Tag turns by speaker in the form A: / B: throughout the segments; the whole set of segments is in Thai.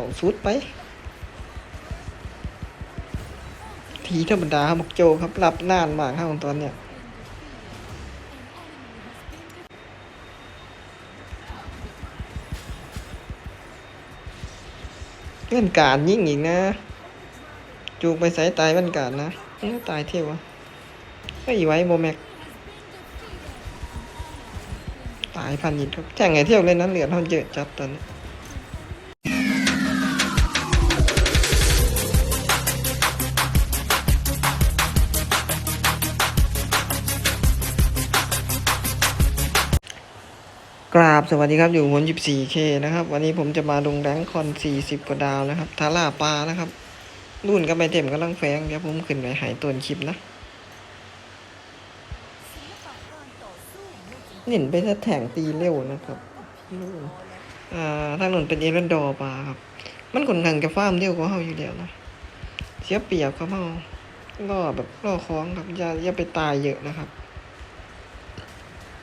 A: าสุดไป ทีธรรมดาบบอกโจครับรับนานมากครับตอนเนี้ยเล่นการยิ่งอีกนะ จูงไปสายตายเล่นการนะเอ้ยตายเที่ยววะไม่ไหวโมแม็กตายพันยิดครับแข่งไงเที่ยวเล่นนั้นเหลือเท่าเยอะจัดตอนนี้ สวัสดีครับอยู่บน 14K นะครับ วันนี้ผมจะมาลงแรงคอน 40 กว่าดาวนะครับทาร่าปลานะครับรุ่นก็ไปเต็มกำลังแฟงเดี๋ยวผมขึ้นไปหายต้นคลิปนะเน้นไปถ้าแถงตีเร็วนะครับอ่าทางนู้นเป็นเอรันดอร์ปลาครับ มันค่อนข้างจะฟาร์มเร็วกว่าเฮาอยู่แล้วนะเสียเปรียบครับเฮาล่อแบบล่อคล้องครับอย่าอย่าไปตายเยอะนะครับ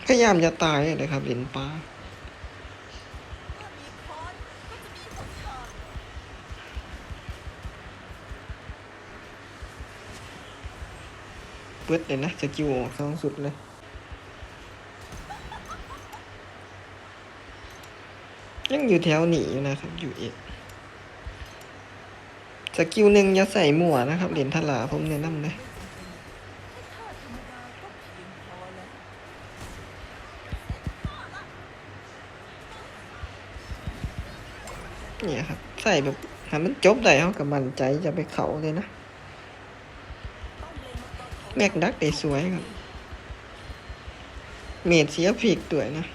A: พยายามจะตายเลยครับเหรียญปลา ปิดเลยนะสกิลออกสองสุดเลยยังอยู่แถวหนีอยู่นะครับอยู่เอกสกิลหนึ่งอย่าใส่หมวนะครับเหรียญทลาผมแนะนำเลยเนี่ยครับ ใส่แบบให้มันจบได้เขากับมันใจจะไปเขาเลยนะ แม็กดักได้สวยครับ เมดเสียผิกด้วยนะ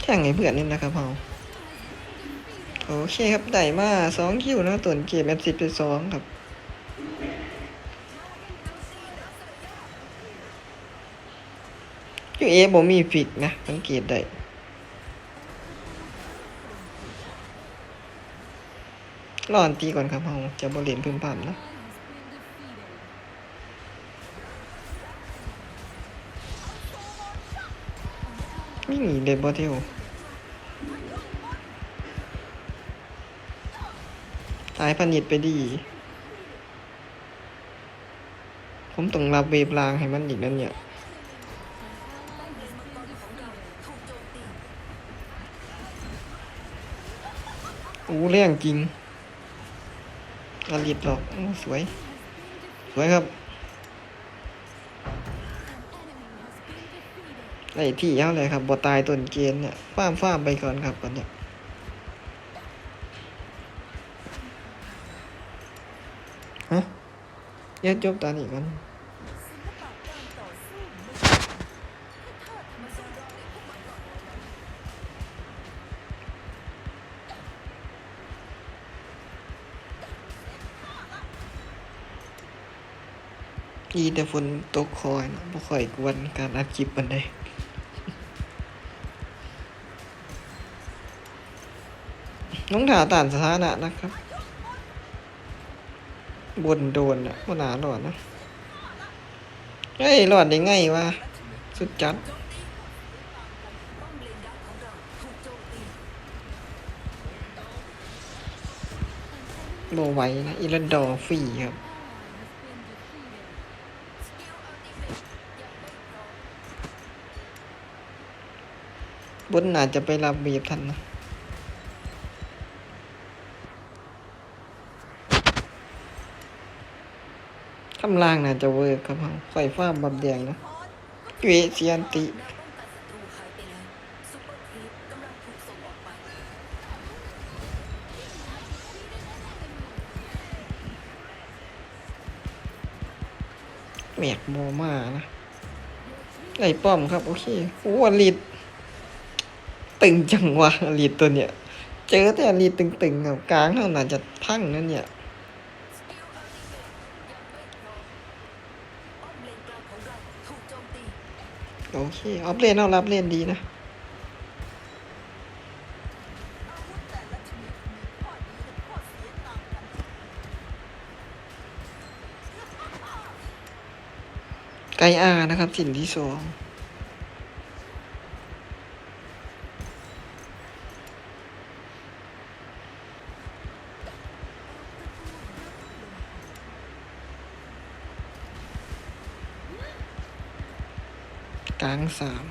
A: แข่งไงเพื่อนนี่นะครับเฮา โอเคครับ ได้มาสองคิวนะตัวเกมแอปสิบไปสองครับ ยูเอบ่มีฟิกนะ สังเกตได้รออันตีก่อนครับเฮาจะบ่เล่นพึ่มพำนะไม่หนีเลยบ่เที่ยายพันิดไปดี ผมต้องรับเวฟลางให้มันอีกนั่นเนี่ยอู้เรื่องจริงอลิดหรอกอสวย สวยครับไอ้ที่เอาเลยครับบ่ตายต้นเกณฑ์เนี่ยฟ้ามฟ้ามไปก่อนครับก่อนเนี่ย ฮะยัดจบตานีก่อนอีแต่ฝนตกคอยนะบ่ค่อยกวนการอัดคลิปมันได้น้องถาต่านสถานะนะครับ บนโดนอะบนหนาหลอดนะเฮ้ยหลอดได้ไงวะสุดจัดโบไหวนะอีลันดอร์ฟรีครับบนน่าจะไปรับเบียบทันนะ คำล่างน่าจะเวิร์กครับผมไฟฟ้าบับแดงนะเวเซียนติแมกโมมานะไอ้ป้อมครับ โอเคโอ้ลิดตึงจังวะลิดตัวเนี้ย เจอแต่ลิดตึงๆครับกลางเท่านั้นจะพังนั่นเนี่ย โอเค ออฟเลนเอารับเลนดีนะ ไกอานะครับสิ่งที่สอง กลางสาม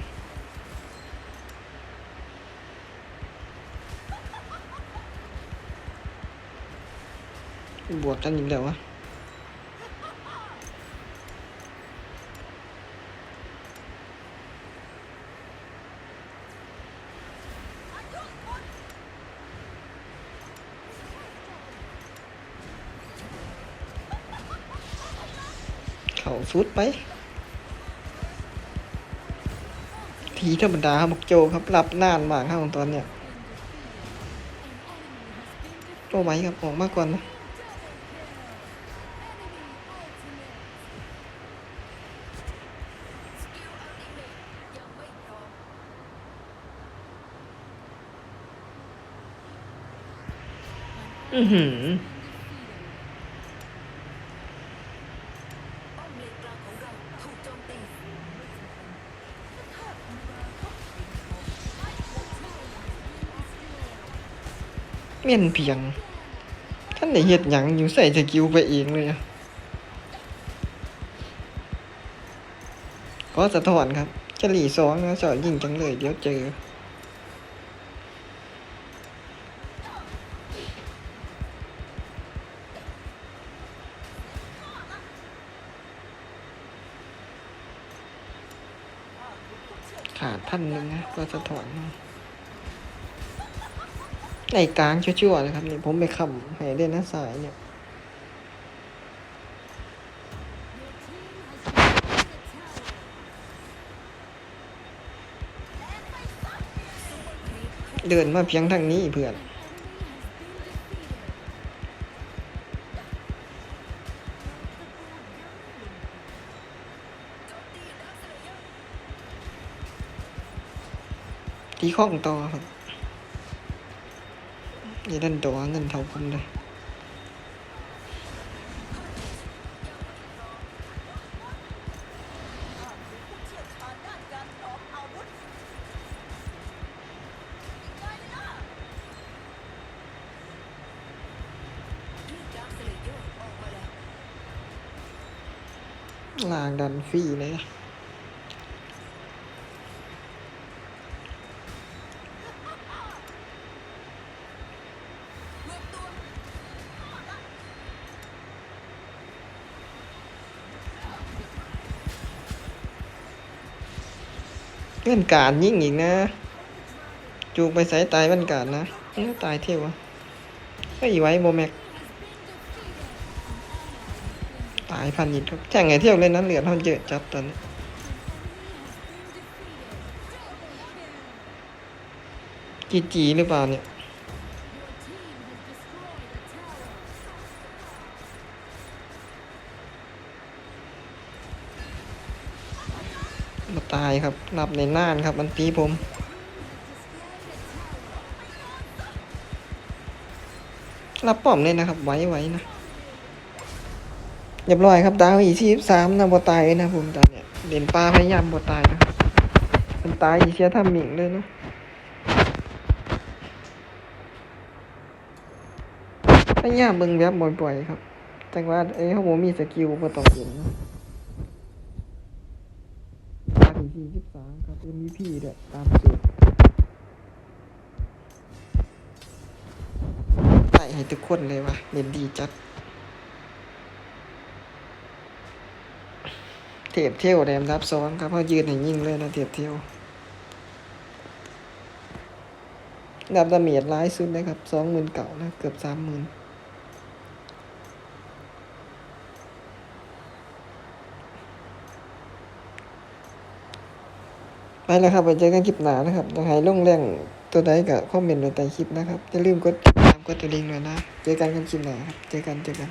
A: บวกกันอีกแล้ววะเขาฟุตไป ทีธรรมดาบอกโจครับรับนานมากครับตอนเนี้ยโอ้ไหมครับออกมากกว่านะอือหือ เมียนเพียงท่านไหนเฮ็ดหยังอยู่ใส่สกิลไปเองเลยก็สะท้อนครับจะหลีสองนะสอนยิงจังเลย เดี๋ยวเจอขาดพันหนึ่งนะก็สะท้อน ในกลางชั่วๆนะครับเนี่ยผมไปคำให้เล่นหน้าสายเนี่ยเดินมาเพียงทางนี้เพื่อนที่ข้องต่อครับ นี่ดันตัวเงินเท่าผ เงื่อนการยิ่งอีกนะ จูงไปสายตายวันการนะเอ้าตายเที่ยวอะก็อีไว้โบแม็ก ตายพันยิดครับแข่งไงเที่ยวเล่นนั้นเหลือเท่าเยอะจัดตอนนี้จีจีหรือเปล่าเนี่ย มาตายครับนับในน่านครับ มันตีผม รับป้อมเลยนะครับ ไว้ไว้นะเรียบร้อยครับดาวอีที่สามนะบ่ตายนะผมตอนเนี้ยเด่นปลาพยายามบ่ตายนะมันตายอีเชียทำหมิงเลยเนาะพยายามเบิ่งแบบบ่อยๆครับ แต่ว่าเอ้ยเขาบ่มีสกิลบ่ต้อเห็นนะดาวอีที่สิบสา มครับ MVP ด้วยตามสูตรใส่ให้ทุกคนเลยวะเล่นดีจัด เทียบเที่ยวแรมรับซ้อนครับเพราะยืนให้ยิ่งเลยนะเทียบเที่ยวดับดาเมจร้ายสุดเลยครับสองหมื่นเก่านะ เกือบสามหมื่น ไปแล้วครับไปเจอกันคลิปหนานะครับยังไงลงแรงตัวใดกับคอมเมนต์ไว้ใต้คลิปนะครับอย่าลืมกดติดตามกดกระดิ่งด้วยนะ เจอกันกันคลิปหนาครับ เจอกันเจอกัน